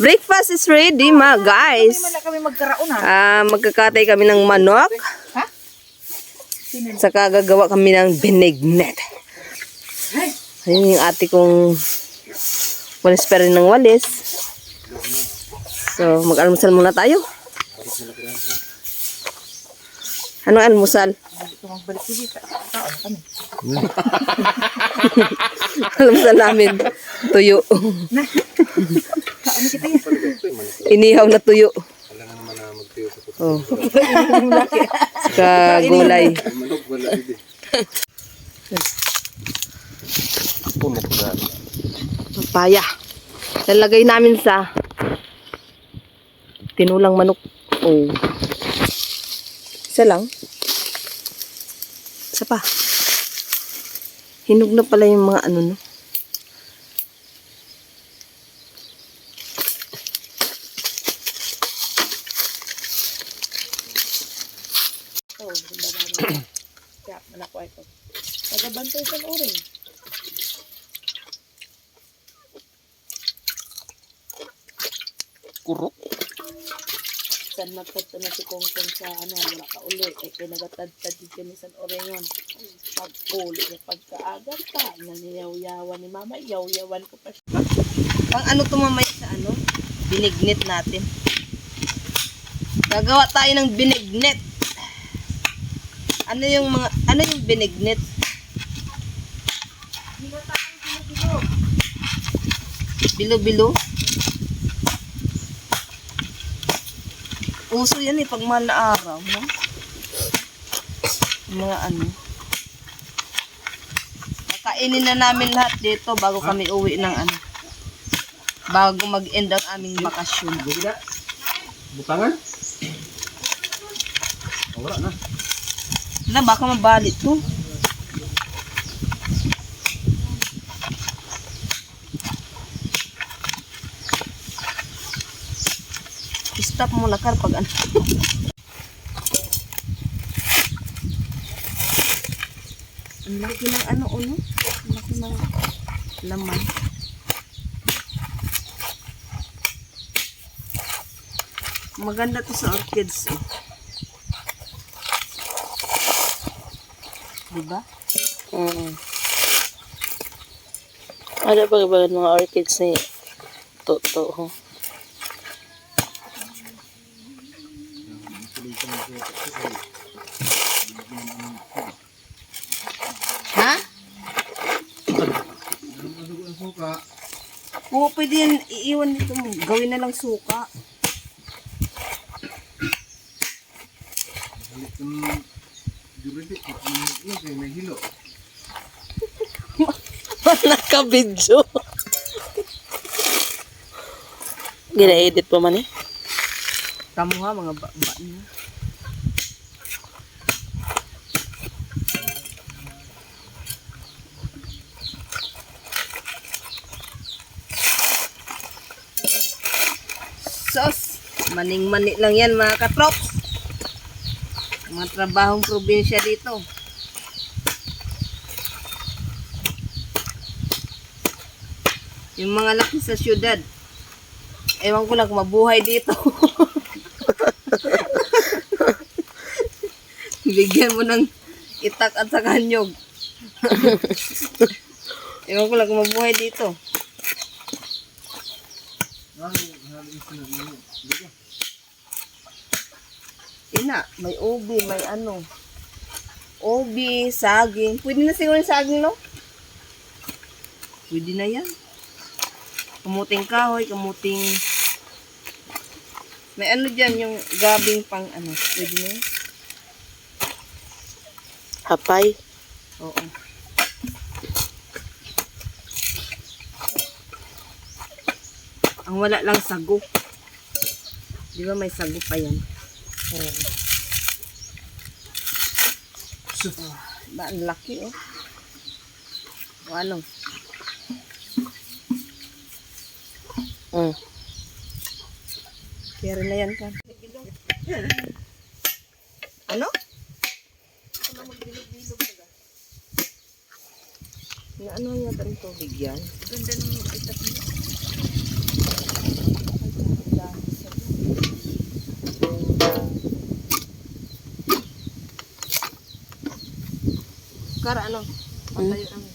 Breakfast is ready, mga guys. Hindi man na kami magkaraon ha. Ah, magkakatay kami ng manok. Ha? Saka gagawa kami ng benignet. Ayun yung ate kong walis pa rin ng walis. So, mag-almusal muna tayo. Anong almusal? Kami. almusal namin. Tuyo. Inihaw na tuyo. Oh. Saka gulay. Papaya. Lalagay namin sa tinulang manok. Oh. Isa lang. Isa pa. Hinog na pala yung mga ano no. Oh. Kaya manako ito. Nagabantay sa orin. Kurok. San magtadto na si Kongkong sa ano, wala ka uli. Eh, pinagatadtad din kami sa oregon. Pag uli, eh, pagkaaga pa, naniyaw-yawan ni mama, yaw-yawan ko pa siya. Pang ano to mamaya sa ano? Binignet natin. Gagawa tayo ng binignet. Ano yung mga ano yung binignet? Bilo-bilo. Uso yan eh pag mahal na araw, no? Mga ano. Kakainin na namin lahat dito bago kami uwi ng ano. Bago mag-end ang aming bakasyon. Butangan. Wala na. Wala, baka mabalit to. Stop muna kar pag ano. Ang laki ng ano, ano? Ang laki ng laman. Maganda to sa orchids eh. Diba? Oo. Ano ba mga orchids ni Toto ho? Ha? Oo, pwede yan iiwan dito. Gawin na lang suka. Naka-video. Gina-edit pa man eh. Tamo ha, mga ba-ba niya. Sos! Maning-mani lang yan mga katrops. Mga trabahong probinsya dito. Yung mga laki sa syudad. Ewan ko lang kung mabuhay dito. Bigyan mo ng itak at saka nyog. Ewan ko lang kung mabuhay dito. Ina, may ubi, may ano. Ubi, saging. Pwede na siguro yung saging, no? Pwede na yan. Kamuting kahoy, kamuting... May ano dyan, yung gabing pang ano. Pwede na yun? Hapay. Oo. Ang wala lang sago. Di ba may sago pa yan? Oo. Oh, ba, ang laki oh. O ano? Mm. Kaya na yan kan. Ano? Na ano yata ang tubig yan? Ganda nung itak mo. Kara, ano? Patayo namin.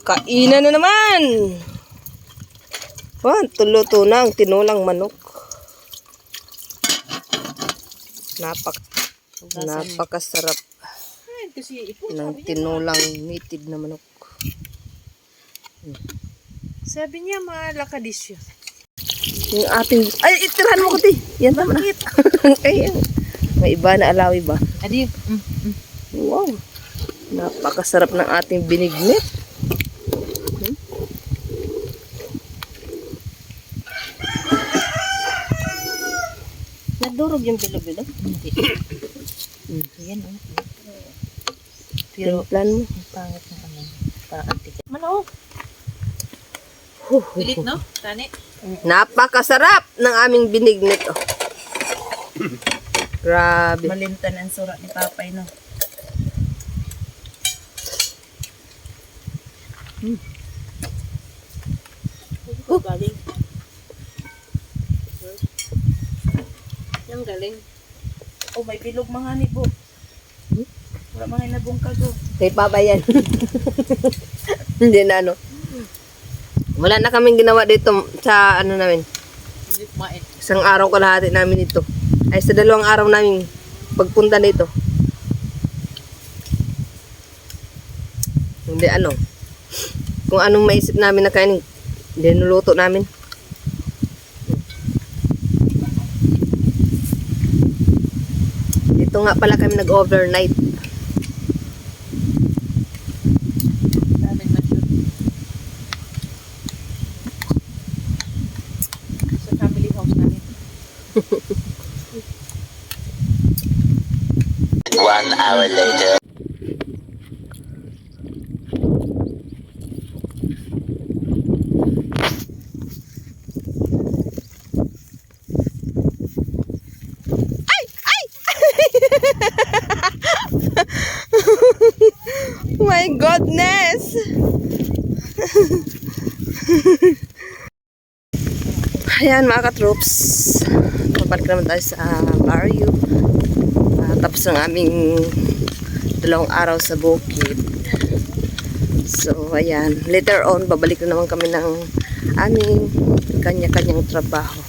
Kainan na naman! Wow, tuluto na ang tinulang manok. Napak napakasarap ng tinulang native na manok. Sabi niya, malakadis siya. Yung ating... Ay, itirahan mo ko, ti. Yan tama na. Ay, may iba na alawi ba? Adi, mm, mm. Wow. Napakasarap ng ating binignet. Hmm? Nadurog yung bilo-bilo? Hindi. Yan, oh. Pero plan mo. Ang pangit na ano. Paantik. Mano? Pilit, no? Tani? Napakasarap ng aming binignet. Oh. Grabe. Malintan ang sura ni Papay, no? Oh, galing. Yung galing. Oh, may bilog mga ni Bo. Wala mga nabungkag, oh. Kay Papa yan. Hindi na ano. Wala na kaming ginawa dito sa ano namin. Isang araw kalahati namin ito. Ay sa dalawang araw namin pagpunta dito. Hindi ano. Kung anong maisip namin na kainin, dinuluto namin. Dito nga pala kami nag-overnight. One hour later. Ayan mga katroops. Pabalik naman tayo sa barrio. Ah, tapos ng aming dalawang araw sa bukid. So, ayan. Later on, babalik na naman kami ng aming kanya-kanyang trabaho.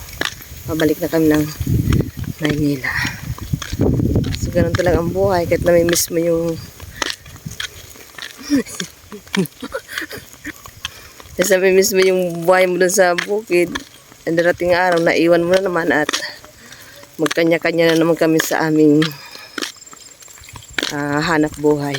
Babalik na kami ng Maynila. So, ganun talaga ang buhay. Kahit namimiss mo yung Kasi namimiss mo yung buhay mo dun sa bukid. Ang darating araw, naiwan mo na naman at magkanya-kanya na naman kami sa aming ah, hanap buhay.